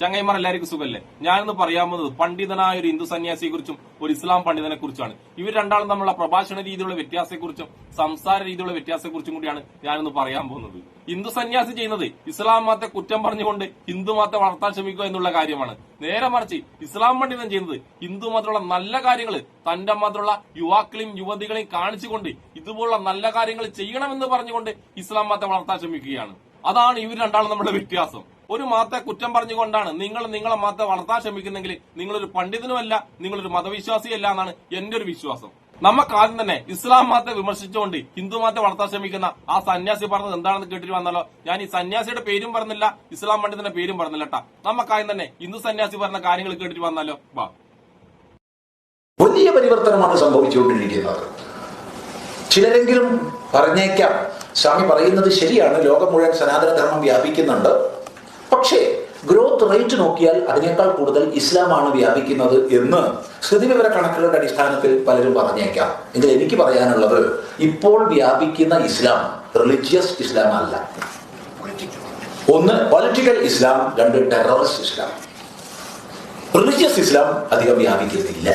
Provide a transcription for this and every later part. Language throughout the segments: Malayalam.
ചങ്ങൈമാർ എല്ലാവർക്കും സുഖല്ലേ? ഞാനിന്ന് പറയാൻ പോകുന്നത് പണ്ഡിതനായ ഒരു ഹിന്ദു സന്യാസിയെ കുറിച്ചും ഒരു ഇസ്ലാം പണ്ഡിതനെ കുറിച്ചാണ് ഇവർ രണ്ടാളും തമ്മിലുള്ള പ്രഭാഷണ രീതിയിലുള്ള വ്യത്യാസത്തെക്കുറിച്ചും സംസാര രീതിയിലുള്ള വ്യത്യാസത്തെക്കുറിച്ചും കൂടിയാണ് ഞാനിന്ന് പറയാൻ പോകുന്നത്. ഹിന്ദു സന്യാസി ചെയ്യുന്നത് ഇസ്ലാം മതത്തെ കുറ്റം പറഞ്ഞുകൊണ്ട് ഹിന്ദു മതത്തെ വളർത്താൻ ശ്രമിക്കുക എന്നുള്ള കാര്യമാണ്. നേരെ മറിച്ച് ഇസ്ലാം പണ്ഡിതൻ ചെയ്യുന്നത് ഹിന്ദു മതത്തിലുള്ള നല്ല കാര്യങ്ങൾ തന്റെ മതത്തിലുള്ള യുവാക്കളെയും യുവതികളെയും കാണിച്ചുകൊണ്ട് ഇതുപോലുള്ള നല്ല കാര്യങ്ങൾ ചെയ്യണമെന്ന് പറഞ്ഞുകൊണ്ട് ഇസ്ലാം മതത്തെ വളർത്താൻ ശ്രമിക്കുകയാണ്. അതാണ് ഇവർ രണ്ടാളും നമ്മുടെ വ്യത്യാസം. ഒരു മതത്തെ കുറ്റം പറഞ്ഞുകൊണ്ടാണ് നിങ്ങൾ നിങ്ങളെ മതത്തെ വളർത്താൻ ശ്രമിക്കുന്നെങ്കിൽ നിങ്ങളൊരു പണ്ഡിതനുമല്ല നിങ്ങളൊരു മതവിശ്വാസിയല്ല എന്നാണ് എന്റെ ഒരു വിശ്വാസം. നമുക്ക് ആദ്യം തന്നെ ഇസ്ലാം മതത്തെ വിമർശിച്ചുകൊണ്ട് ഹിന്ദു മതത്തെ വളർത്താൻ ശ്രമിക്കുന്ന ആ സന്യാസി പറഞ്ഞത് എന്താണെന്ന് കേട്ടിട്ട് വന്നാലോ ഞാൻ ഈ സന്യാസിയുടെ പേരും പറഞ്ഞില്ല ഇസ്ലാം പണ്ഡിതന്റെ പേരും പറഞ്ഞില്ല കേട്ടാ. നമുക്കാദ്യം തന്നെ ഹിന്ദു സന്യാസി പറഞ്ഞ കാര്യങ്ങൾ കേട്ടിട്ട് വന്നാലോ വാ. വലിയ പരിവർത്തനമാണ് സംഭവിച്ചുകൊണ്ടിരിക്കുന്നത്. ചിലരെങ്കിലും പറഞ്ഞേക്കാം സ്വാമി പറയുന്നത് ശരിയാണ് ലോകം മുഴുവൻ സനാതനധർമ്മം വ്യാപിക്കുന്നുണ്ട്. റേറ്റ് നോക്കിയാൽ അതിനേക്കാൾ കൂടുതൽ ഇസ്ലാമാണ് വ്യാപിക്കുന്നത് എന്ന് സ്ഥിതിവിവര കണക്കുകളുടെ അടിസ്ഥാനത്തിൽ പലരും പറഞ്ഞേക്കാം. എങ്കിൽ എനിക്ക് പറയാനുള്ളത് ഇപ്പോൾ വ്യാപിക്കുന്ന ഇസ്ലാം റിലിജിയസ് ഇസ്ലാം അല്ല. ഒന്ന് പൊളിറ്റിക്കൽ ഇസ്ലാം രണ്ട് ടെററിസ്റ്റ് ഇസ്ലാം. റിലിജിയസ് ഇസ്ലാം അധികം വ്യാപിക്കുന്നില്ല.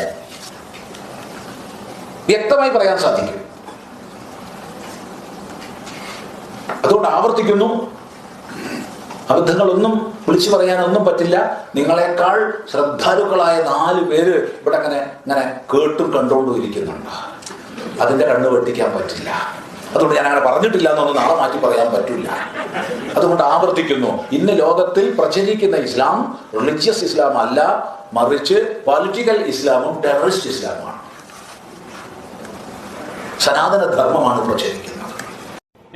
വ്യക്തമായി പറയാൻ സാധിക്കും. അതുകൊണ്ട് ആവർത്തിക്കുന്നു. അബദ്ധങ്ങളൊന്നും വിളിച്ചു പറയാനൊന്നും പറ്റില്ല. നിങ്ങളെക്കാൾ ശ്രദ്ധാലുക്കളായ നാല് പേര് ഇവിടെ അങ്ങനെ ഇങ്ങനെ കേട്ടും കണ്ടുകൊണ്ടും ഇരിക്കുന്നുണ്ട്. അതിന്റെ കണ്ണ് വെട്ടിക്കാൻ പറ്റില്ല. അതുകൊണ്ട് ഞാൻ അങ്ങനെ പറഞ്ഞിട്ടില്ല എന്നൊന്നും നാളെ മാറ്റി പറയാൻ പറ്റില്ല. അതുകൊണ്ട് ആവർത്തിക്കുന്നു. ഇന്ന് ലോകത്തിൽ പ്രചരിക്കുന്ന ഇസ്ലാം റിലിജിയസ് ഇസ്ലാം അല്ല. മറിച്ച് പൊളിറ്റിക്കൽ ഇസ്ലാമും ടെററിസ്റ്റ് ഇസ്ലാമുമാണ്. സനാതന ധർമ്മമാണ് പ്രചരിക്കുന്നത്.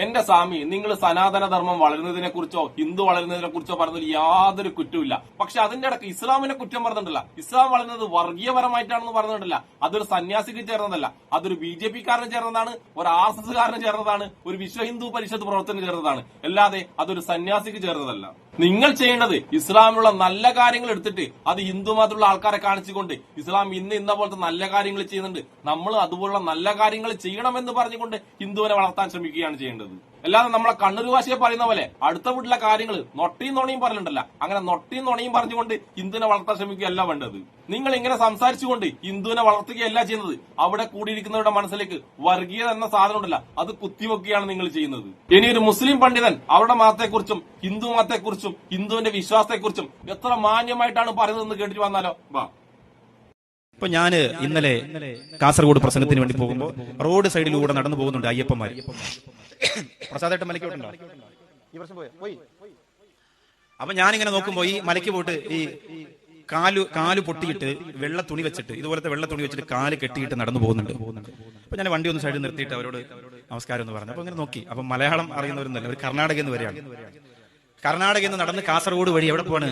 എന്റെ സ്വാമി നിങ്ങൾ സനാതനധർമ്മം വളരുന്നതിനെ കുറിച്ചോ ഹിന്ദു വളരുന്നതിനെ കുറിച്ചോ പറഞ്ഞതിൽ യാതൊരു കുറ്റമില്ല പക്ഷെ അതിന്റെ അടക്കം ഇസ്ലാമിനെ കുറ്റം പറഞ്ഞിട്ടില്ല. ഇസ്ലാം വളരുന്നത് വർഗീയപരമായിട്ടാണെന്ന് പറഞ്ഞിട്ടില്ല. അതൊരു സന്യാസിക്ക് ചേർന്നതല്ല. അതൊരു ബി ജെ പിക്കാരന് ചേർന്നതാണ്. ഒരു ആർ എസ് എസ്കാരന് ചേർന്നതാണ്. ഒരു വിശ്വ ഹിന്ദു പരിഷത്ത് പ്രവർത്തനം ചേർന്നതാണ്. അല്ലാതെ അതൊരു സന്യാസിക്ക് ചേർന്നതല്ല. നിങ്ങൾ ചെയ്യേണ്ടത് ഇസ്ലാമിലുള്ള നല്ല കാര്യങ്ങൾ എടുത്തിട്ട് അത് ഹിന്ദു മതത്തിലുള്ള ആൾക്കാരെ കാണിച്ചുകൊണ്ട് ഇസ്ലാം ഇന്ന് ഇന്ന പോലത്തെ നല്ല കാര്യങ്ങൾ ചെയ്യുന്നുണ്ട്. നമ്മൾ അതുപോലുള്ള നല്ല കാര്യങ്ങൾ ചെയ്യണമെന്ന് പറഞ്ഞുകൊണ്ട് ഹിന്ദുവിനെ വളർത്താൻ ശ്രമിക്കുകയാണ് ചെയ്യേണ്ടത്. അല്ലാതെ നമ്മളെ കണ്ണൂർ ഭാഷയെ പറയുന്ന പോലെ അടുത്ത വീട്ടിലെ കാര്യങ്ങൾ നൊട്ടിയും നുണയും പറഞ്ഞിട്ടുണ്ടല്ല. അങ്ങനെ നൊട്ടിയും നുണയും പറഞ്ഞുകൊണ്ട് ഹിന്ദുവിനെ വളർത്താൻ ശ്രമിക്കുകയല്ല വേണ്ടത്. നിങ്ങൾ ഇങ്ങനെ സംസാരിച്ചുകൊണ്ട് ഹിന്ദുവിനെ വളർത്തുകയല്ല ചെയ്യുന്നത്. അവിടെ കൂടിയിരിക്കുന്നവരുടെ മനസ്സിലേക്ക് വർഗീയത എന്ന സാധനം ഉണ്ടല്ല അത് കുത്തിവെക്കുകയാണ് നിങ്ങൾ ചെയ്യുന്നത്. ഇനി ഒരു മുസ്ലിം പണ്ഡിതൻ അവരുടെ മതത്തെക്കുറിച്ചും ഹിന്ദു മതത്തെക്കുറിച്ചും ഹിന്ദുവിന്റെ വിശ്വാസത്തെക്കുറിച്ചും എത്ര മാന്യമായിട്ടാണ് പറയുന്നതെന്ന് കേട്ടിട്ട് വന്നാലോ? വാ ഇപ്പൊ ഞാൻ ഇന്നലെ കാസർഗോഡ് പ്രസംഗത്തിന് വേണ്ടി പോകുമ്പോൾ റോഡ് സൈഡിലൂടെ നടന്നു പോകുന്നുണ്ട് അയ്യപ്പന്മാര്. പ്രസാദേട്ടൻ മലയ്ക്ക് പോയിട്ടുണ്ടോ? ഈ വർഷം പോയോ? പോയി. അപ്പൊ ഞാനിങ്ങനെ നോക്കുമ്പോ ഈ മലയ്ക്ക് പോയിട്ട് ഈ കാലു കാലു പൊട്ടിയിട്ട് വെള്ള തുണി വെച്ചിട്ട് ഇതുപോലത്തെ വെള്ള തുണി വെച്ചിട്ട് കാൽ കെട്ടിയിട്ട് നടന്നു പോകുന്നുണ്ട്. അപ്പൊ ഞാൻ വണ്ടി ഒന്ന് സൈഡിൽ നിർത്തിയിട്ട് അവരോട് നമസ്കാരം എന്ന് പറഞ്ഞു. അപ്പൊ ഇങ്ങനെ നോക്കി. അപ്പൊ മലയാളം അറിയുന്നവരൊന്നല്ല ഒരു കർണാടകയിൽ നിന്ന് വരെയാണ് കർണാടകയിൽ നിന്ന് നടന്ന് കാസർഗോഡ് വഴി എവിടെ പോവാണ്?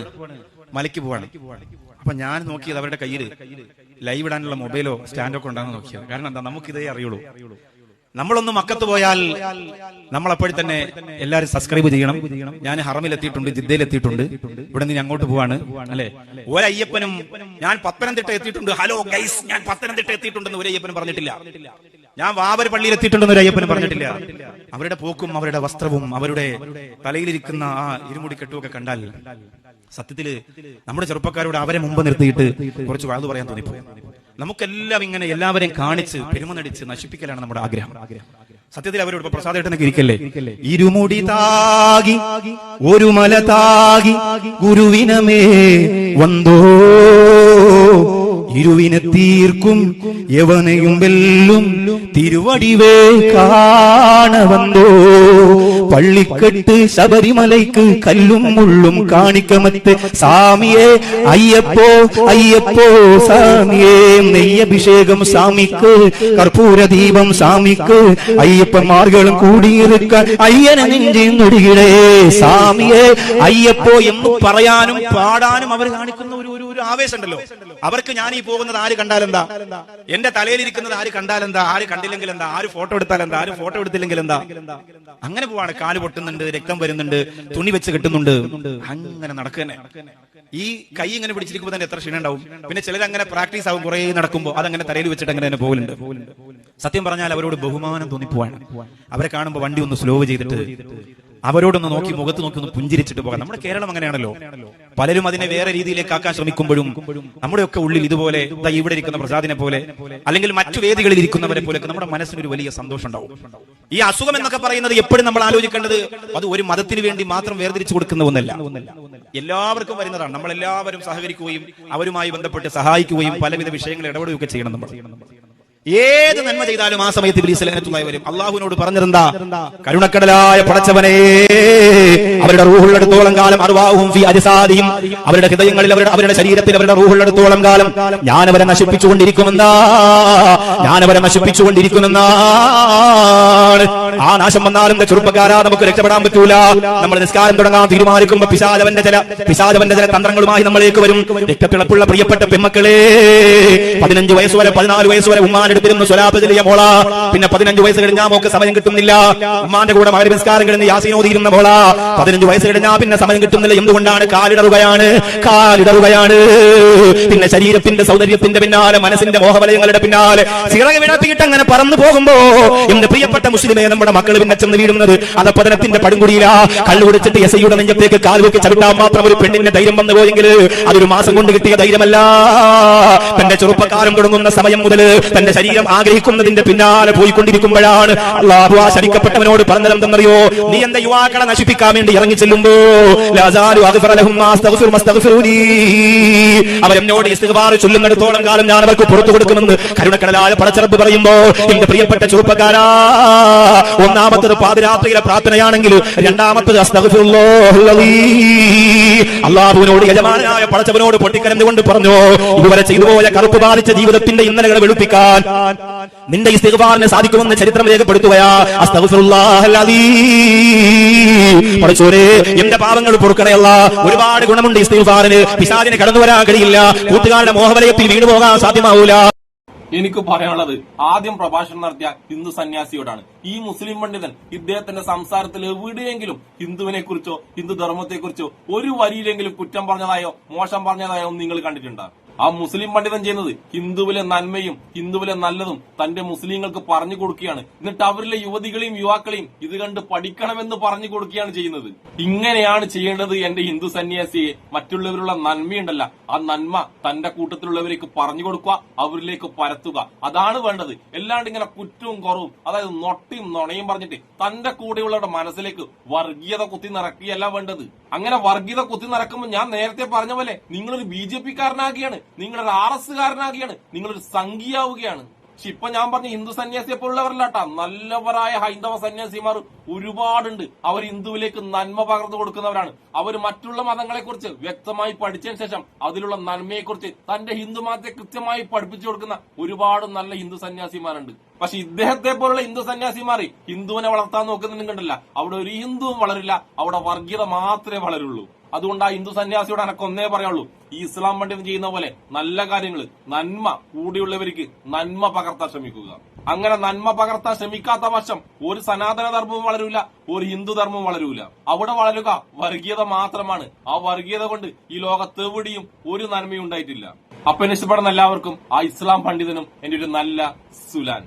മലയ്ക്ക് പോവാണ്. അപ്പൊ ഞാൻ നോക്കിയത് അവരുടെ കയ്യിൽ ലൈവ് ഇടാനുള്ള മൊബൈലോ സ്റ്റാൻഡോ ഒക്കെ ഉണ്ടാകുന്ന നോക്കിയത്. കാരണം എന്താ? നമുക്കിതേ അറിയുള്ളൂ. നമ്മളൊന്ന് മക്കത്ത് പോയാൽ നമ്മൾ അപ്പോഴും തന്നെ എല്ലാരും സബ്സ്ക്രൈബ് ചെയ്യണം. ഞാൻ ഹറമിൽ എത്തിയിട്ടുണ്ട് ജിദ്ദയിൽ എത്തിയിട്ടുണ്ട് ഇവിടെ നിന്ന് അങ്ങോട്ട് പോവാണ്. അല്ലെ? ഒരയ്യപ്പനും ഞാൻ പത്തനംതിട്ട എത്തിയിട്ടുണ്ട്. ഹലോ ഗൈസ് ഞാൻ പത്തനംതിട്ട എത്തിയിട്ടുണ്ടെന്ന് ഒരു അയ്യപ്പനും പറഞ്ഞിട്ടില്ല. ഞാൻ വാവര് പള്ളിയിൽ എത്തിയിട്ടുണ്ടെന്ന് ഒരു അയ്യപ്പനും പറഞ്ഞിട്ടില്ല. അവരുടെ പോക്കും അവരുടെ വസ്ത്രവും അവരുടെ തലയിലിരിക്കുന്ന ആ ഇരുമുടി കെട്ടുമൊക്കെ കണ്ടാൽ സത്യത്തിൽ നമ്മുടെ ചെറുപ്പക്കാരോട് അവരെ മുമ്പ് നിർത്തിയിട്ട് കുറച്ച് വാഴ്ന്നു പറയാൻ തോന്നിപ്പോ നമുക്കെല്ലാം ഇങ്ങനെ എല്ലാവരെയും കാണിച്ച് പെരുമനടിച്ച് നശിപ്പിക്കലാണ് നമ്മുടെ ആഗ്രഹം. സത്യത്തിൽ അവരോട് ഇപ്പൊ പ്രസാദേട്ടനൊക്കെ ഇരിക്കല്ലേ? ഇരുമുടി താകി ഒരു മല താകി ഗുരുവിനമേ വന്തോ ഇരുവിനെ തീർക്കും യവനയും വെല്ലും തിരുവടിവേ കാണ കാണവന്തോ പള്ളിക്കെട്ട് ശബരിമലയ്ക്ക് കല്ലും മുള്ളും കാണിക്കമത്ത് സാമിയെ അയ്യപ്പോ അയ്യപ്പോ സാമിയേ നെയ്യഭിഷേകം സാമിക്ക് കർപ്പൂരദീപം സാമിക്ക് അയ്യപ്പന്മാർകളും കൂടിയിരിക്കാൻ അയ്യനെ നെഞ്ചിന്നൊടുകിടേ സാമിയെ. അയ്യപ്പോ എന്ന് പറയാനും പാടാനും അവർ കാണിക്കുന്ന ഒരു ഒരു ആവേശമുണ്ടല്ലോ. അവർക്ക് ഞാൻ ഈ പോകുന്നത് ആര് കണ്ടാലെന്താ? എന്റെ തലയിലിരിക്കുന്നത് ആര് കണ്ടാലെന്താ? ആര് കണ്ടില്ലെങ്കിൽ എന്താ ആര് ഫോട്ടോ എടുത്താൽ എന്താ ആര് ഫോട്ടോ എടുത്തില്ലെങ്കിൽ എന്താ അങ്ങനെ പോവാണ് കാൽ പൊട്ടുന്നുണ്ട് രക്തം വരുന്നുണ്ട് തുണി വെച്ച് കിട്ടുന്നുണ്ട്. അങ്ങനെ നടക്കുന്നേ. ഈ കൈ ഇങ്ങനെ പിടിച്ചിരിക്കുമ്പോൾ തന്നെ എത്ര ക്ഷീണം ഉണ്ടാവും പിന്നെ ചിലർ അങ്ങനെ പ്രാക്ടീസ് ആവും കുറെ നടക്കുമ്പോൾ അതങ്ങനെ തലയിൽ വെച്ചിട്ട് അങ്ങനെ തന്നെ പോകലുണ്ട്. സത്യം പറഞ്ഞാൽ അവരോട് ബഹുമാനം തോന്നിപ്പോവാണ്. അവരെ കാണുമ്പോൾ വണ്ടി ഒന്ന് സ്ലോ ചെയ്തിട്ട് അവരോടൊന്ന് നോക്കി മുഖത്ത് നോക്കി ഒന്ന് പുഞ്ചിരിച്ചിട്ട് പോകാം. നമ്മുടെ കേരളം അങ്ങനെയാണല്ലോ. പലരും അതിനെ വേറെ രീതിയിലേക്ക് ആക്കാൻ ശ്രമിക്കുമ്പോഴും നമ്മുടെയൊക്കെ ഉള്ളിൽ ഇതുപോലെ ഇവിടെ ഇരിക്കുന്ന പ്രസാദിനെ പോലെ അല്ലെങ്കിൽ മറ്റു വേദികളിൽ ഇരിക്കുന്നവരെ പോലെയൊക്കെ നമ്മുടെ മനസ്സിനൊരു വലിയ സന്തോഷം ഉണ്ടാവും. ഈ അസുഖം എന്നൊക്കെ പറയുന്നത് എപ്പോഴും നമ്മൾ ആലോചിക്കേണ്ടത് അത് ഒരു മതത്തിന് വേണ്ടി മാത്രം വേർതിരിച്ചു കൊടുക്കുന്ന ഒന്നല്ല. എല്ലാവർക്കും വരുന്നതാണ്. നമ്മൾ എല്ലാവരും സഹകരിക്കുകയും അവരുമായി ബന്ധപ്പെട്ട് സഹായിക്കുകയും പലവിധ വിഷയങ്ങൾ ഇടപെടുകയൊക്കെ ചെയ്യണം നമ്മൾ. ഏത് നന്മ ചെയ്താലും ആ സമയത്ത് ഇബ്ലീസ് ലഹനത്തുള്ളായി വരും. അള്ളാഹുവിനോട് പറഞ്ഞിരുന്ന കരുണക്കടലായ പടച്ചവനെ അവരുടെ റൂഹുള്ളിടത്തോളം കാലം അർവാഹും ഫി അജസാദിയും. അവരുടെ ഹൃദയങ്ങളിൽ അവരുടെ അവരുടെ ശരീരത്തിൽ അവരുടെ റൂഹുള്ളിടത്തോളം കാലം ഞാൻ അവരെ നശിപ്പിച്ചുകൊണ്ടിരിക്കുമെന്നാ. ഞാൻ അവരെ നശിപ്പിച്ചുകൊണ്ടിരിക്കുമെന്നാണ് ആ നാശം വന്നാലും ചെറുപ്പക്കാരാ നമുക്ക് രക്ഷപ്പെടാൻ പറ്റൂല. നമ്മൾ നിസ്കാരം തുടങ്ങാൻ തീരുമാനിക്കുമ്പോ പിശാചവന്റെ ചില പിശാചവന്റെ ചില തന്ത്രങ്ങളുമായി നമ്മളേക്ക് വരും. രക്തത്തിളപ്പുള്ള പ്രിയപ്പെട്ട പെമ്മക്കളെ പതിനഞ്ച് വയസ്സ് വരെ പതിനാല് വയസ്സ് വരെ ഉമ്മാൻ അടുത്തിരുന്ന് സ്വലാത്ത് ചെറിയ മോള. പിന്നെ പതിനഞ്ച് വയസ്സ് കഴിഞ്ഞാൽ നമുക്ക് സമയം കിട്ടുന്നില്ല. ഉമ്മാന്റെ കൂടെ മകര നിസ്കാരം കഴിഞ്ഞ് യാസിനോദിയിരുന്ന മോള. പതിനഞ്ച് വയസ്സ് കഴിഞ്ഞാൽ പിന്നെ സമയം കിട്ടുന്നില്ല. എന്തുകൊണ്ടാണ്? കാലിടറുകയാണ്. കാലിടറുകയാണ്. പിന്നെ ശരീരത്തിന്റെ സൗന്ദര്യത്തിന്റെ പിന്നാലെ മനസ്സിന്റെ മോഹവലയങ്ങളുടെ പിന്നാലെ. ചിറക് വിടപ്പിയിട്ട് അങ്ങനെ പറന്നു പോകുമ്പോ എന്റെ പ്രിയപ്പെട്ട മുസ്ലിമേ നമ്മുടെ മക്കൾ പിന്നെ ചെന്ന് വീഴുന്നത് അധപ്പതനത്തിന്റെ പടുങ്കുടിയില. കള്ളു കുടിച്ചിട്ട് എസ് ഐയുടെ നെഞ്ചത്തേക്ക് കാൽ വെക്കി ചവിട്ടാൻ മാത്രം ഒരു പെണ്ണിന്റെ ധൈര്യം വന്നു പോയെങ്കിൽ അതൊരു മാസം കൊണ്ട് കിട്ടിയ ധൈര്യമല്ല. തന്റെ ചെറുപ്പക്കാലം തുടങ്ങുന്ന സമയം മുതൽ തന്റെ ശരീരം ആഗ്രഹിക്കുന്നതിന്റെ പിന്നാലെ പോയിക്കൊണ്ടിരിക്കുമ്പോഴാണ് അള്ളാഹു ആ ശരിക്കപ്പെട്ടവനോട് പറഞ്ഞതെന്തെന്നറിയോ നീ എന്റെ യുവാക്കളെ നശിപ്പിക്കാൻ വേണ്ടി ഇറങ്ങി ചെല്ലുമ്പോ. അവരെന്നോട് ചൊല്ലുന്നിടത്തോളം കാലം ഞാൻ അവർക്ക് പുറത്തു കൊടുക്കുമെന്ന് കരുണക്കടലായ പടച്ചിറപ്പ് പറയുമ്പോ എന്റെ പ്രിയപ്പെട്ട ചെറുപ്പക്കാരാ ഒന്നാമത്തത് പാതിരാത്രിയിലെ പ്രാർത്ഥനയാണെങ്കിൽ രണ്ടാമത്തത്. അള്ളാഹുവിനോട് യജമാനായ പടച്ചവനോട് പൊട്ടിക്കരന്നുകൊണ്ട് പറഞ്ഞു ഇതുവരെ ചെയ്തു പോയ കറുപ്പ് ബാധിച്ച ജീവിതത്തിന്റെ ഇന്നലകളെ വെളുപ്പിക്കാൻ നിന്റെ ഇസ്തിഗ്ഫാറിന് സാധിക്കുമെന്ന് ചരിത്രം രേഖപ്പെടുത്തുകയാ. പറച്ചോരെ എന്റെ പാപങ്ങൾ പൊറുക്കണയല്ല. ഒരുപാട് ഗുണമുണ്ട് ഇസ്തിഗ്ഫാറിന്. പിശാചിന് കടന്നു വരാൻ കഴിയില്ല. കൂട്ടുകാരുടെ മോഹവലയത്തിൽ വീണുപോകാൻ സാധ്യമാവൂല. എനിക്ക് പറയാനുള്ളത് ആദ്യം പ്രഭാഷണം നടത്തിയ ഹിന്ദു സന്യാസിയോടാണ്. ഈ മുസ്ലിം പണ്ഡിതൻ ഇദ്ദേഹത്തിന്റെ സംസാരത്തിൽ എവിടെയെങ്കിലും ഹിന്ദുവിനെ കുറിച്ചോ ഹിന്ദു ധർമ്മത്തെ കുറിച്ചോ ഒരു വരിയിലെങ്കിലും കുറ്റം പറഞ്ഞതായോ മോശം പറഞ്ഞതായോ നിങ്ങൾ കണ്ടിട്ടുണ്ടോ? ആ മുസ്ലിം പണ്ഡിതൻ ചെയ്യുന്നത് ഹിന്ദുവിലെ നന്മയും ഹിന്ദുവിലെ നല്ലതും തന്റെ മുസ്ലിങ്ങൾക്ക് പറഞ്ഞു കൊടുക്കുകയാണ്. എന്നിട്ട് അവരിലെ യുവതികളെയും യുവാക്കളെയും ഇത് കണ്ട് പഠിക്കണമെന്ന് പറഞ്ഞു കൊടുക്കുകയാണ് ചെയ്യുന്നത്. ഇങ്ങനെയാണ് ചെയ്യേണ്ടത് എന്റെ ഹിന്ദു സന്യാസിയെ. മറ്റുള്ളവരുള്ള നന്മയുണ്ടല്ല. ആ നന്മ തന്റെ കൂട്ടത്തിലുള്ളവരേക്ക് പറഞ്ഞു കൊടുക്കുക അവരിലേക്ക് പരത്തുക. അതാണ് വേണ്ടത്. അല്ലാണ്ട് ഇങ്ങനെ കുറ്റവും കുറവും അതായത് നൊട്ടിയും നുണയും പറഞ്ഞിട്ട് തന്റെ കൂടെയുള്ളവരുടെ മനസ്സിലേക്ക് വർഗീയത കുത്തി നിറക്കുകയല്ല വേണ്ടത്. അങ്ങനെ വർഗീയത കുത്തി നടക്കുമ്പോൾ ഞാൻ നേരത്തെ പറഞ്ഞ പോലെ നിങ്ങളൊരു ബി ജെ പി കാരനാകുകയാണ്. നിങ്ങളൊരു ആർ എസ് കാരനാകുകയാണ്. നിങ്ങളൊരു സംഘിയാവുകയാണ്. പക്ഷെ ഇപ്പൊ ഞാൻ പറഞ്ഞ ഹിന്ദു സന്യാസിയെ പോലുള്ളവരല്ലാട്ടാ. നല്ലവരായ ഹൈന്ദവ സന്യാസിമാർ ഒരുപാടുണ്ട്. അവർ ഹിന്ദുവിലേക്ക് നന്മ പകർന്നു കൊടുക്കുന്നവരാണ്. അവർ മറ്റുള്ള മതങ്ങളെ കുറിച്ച് വ്യക്തമായി പഠിച്ചതിന് ശേഷം അതിലുള്ള നന്മയെ കുറിച്ച് തന്റെ ഹിന്ദു മതത്തെ കൃത്യമായി പഠിപ്പിച്ചു കൊടുക്കുന്ന ഒരുപാട് നല്ല ഹിന്ദു സന്യാസിമാരുണ്ട്. പക്ഷെ ഇദ്ദേഹത്തെ പോലുള്ള ഹിന്ദു സന്യാസിമാർ ഹിന്ദുവിനെ വളർത്താൻ നോക്കുന്നുണ്ടല്ല അവിടെ ഒരു ഹിന്ദുവും വളരില്ല. അവിടെ വർഗീയത മാത്രമേ വളരുള്ളൂ. അതുകൊണ്ട് ആ ഹിന്ദു സന്യാസിയോട് എനക്ക് ഒന്നേ പറയുള്ളൂ ഈ ഇസ്ലാം പണ്ഡിതൻ ചെയ്യുന്ന പോലെ നല്ല കാര്യങ്ങൾ നന്മ കൂടിയുള്ളവർക്ക് നന്മ പകർത്താൻ ശ്രമിക്കുക. അങ്ങനെ നന്മ പകർത്താൻ ശ്രമിക്കാത്ത പക്ഷം ഒരു സനാതന ധർമ്മവും വളരൂല ഒരു ഹിന്ദു ധർമ്മവും വളരൂല. അവിടെ വളരുക വർഗീയത മാത്രമാണ്. ആ വർഗീയത കൊണ്ട് ഈ ലോകത്തെവിടെയും ഒരു നന്മയും ഉണ്ടായിട്ടില്ല. അപ്പൊ ഇഷ്ടപ്പെടുന്ന എല്ലാവർക്കും ആ ഇസ്ലാം പണ്ഡിതനും എന്റെ ഒരു നല്ല സുലാൻ.